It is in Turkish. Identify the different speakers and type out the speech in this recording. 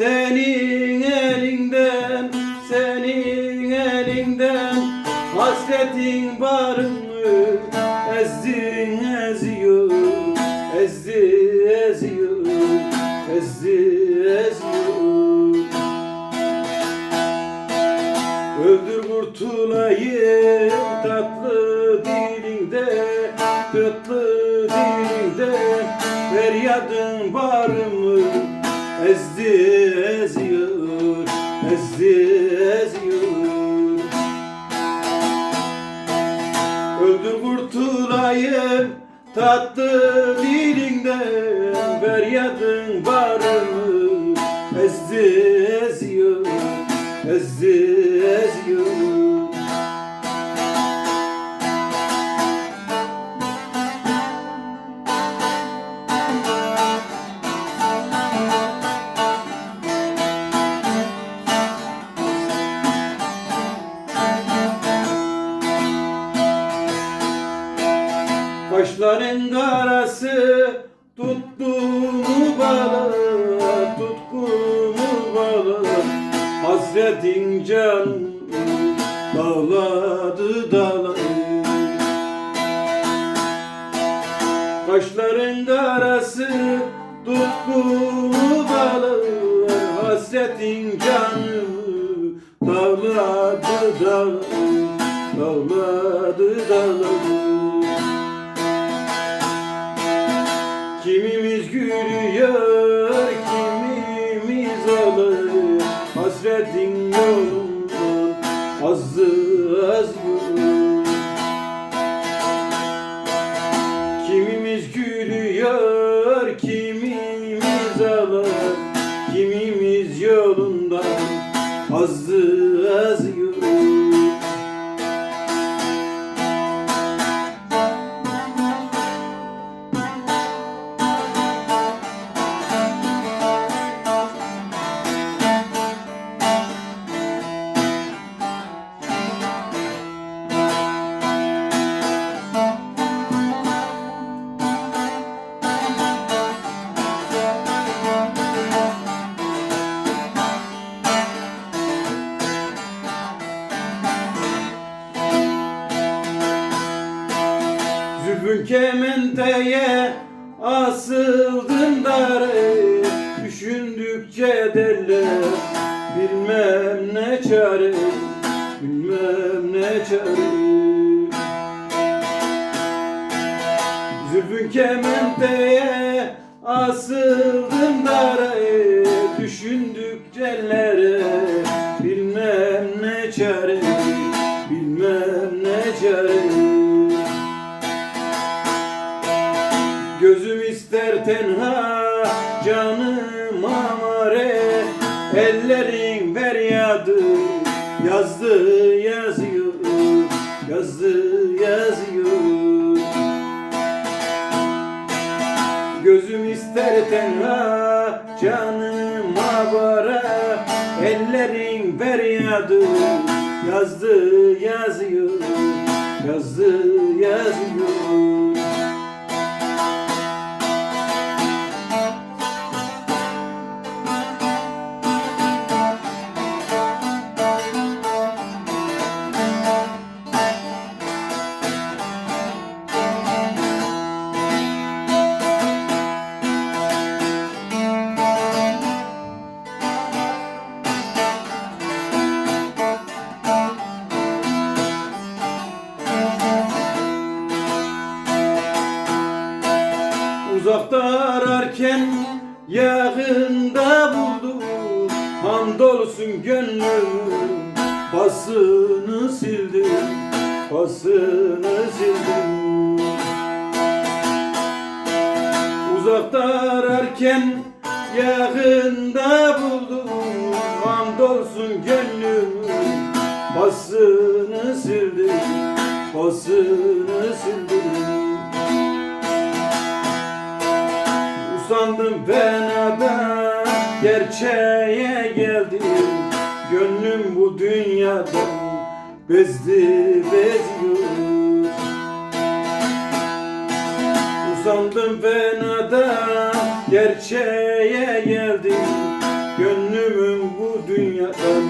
Speaker 1: senin elinden senin elinden hasretin barımı ezdin eziyor ezdi eziyor Ezdi eziyor Öldür kurtulayım tatlı dilinden Feryadın barımı Ezdi eziyor Ezdi eziyor Kaşların karası tuttuğumu bağlar Tutkumu bağlar Hasretin canımı bağladı dağlar Kaşların karası tutkumu bağlar Hasretin canımı dağladı dağlar Dağladı dağlar Hasretin yolundan azı az yürür Kimimiz gülüyor, kimimiz ağlar Kimimiz yolundan azı kementeye asıldım darı Düşündükçe derler bilmem ne çare Bilmem ne çare. Zülfün kementeye asıldım darı Düşündükçe bilmem ne çare İster tenha canım amare Ellerin feryadı. Yazdı yazıyor Yazdı yazıyor. Gözüm ister tenha canım amare Ellerin feryadı. Yazdı yazıyor Yazdı yazıyor Hamdolsun gönlüm pasını sildim Pasını sildim Uzakta ararken yakında buldum Hamdolsun gönlüm pasını sildim Pasını sildim Usandım fenada gerçeğe geldim Gönlüm bu dünyadan bezdi beziyor Usandım fenada gerçeğe geldim Gönlümün bu dünyadan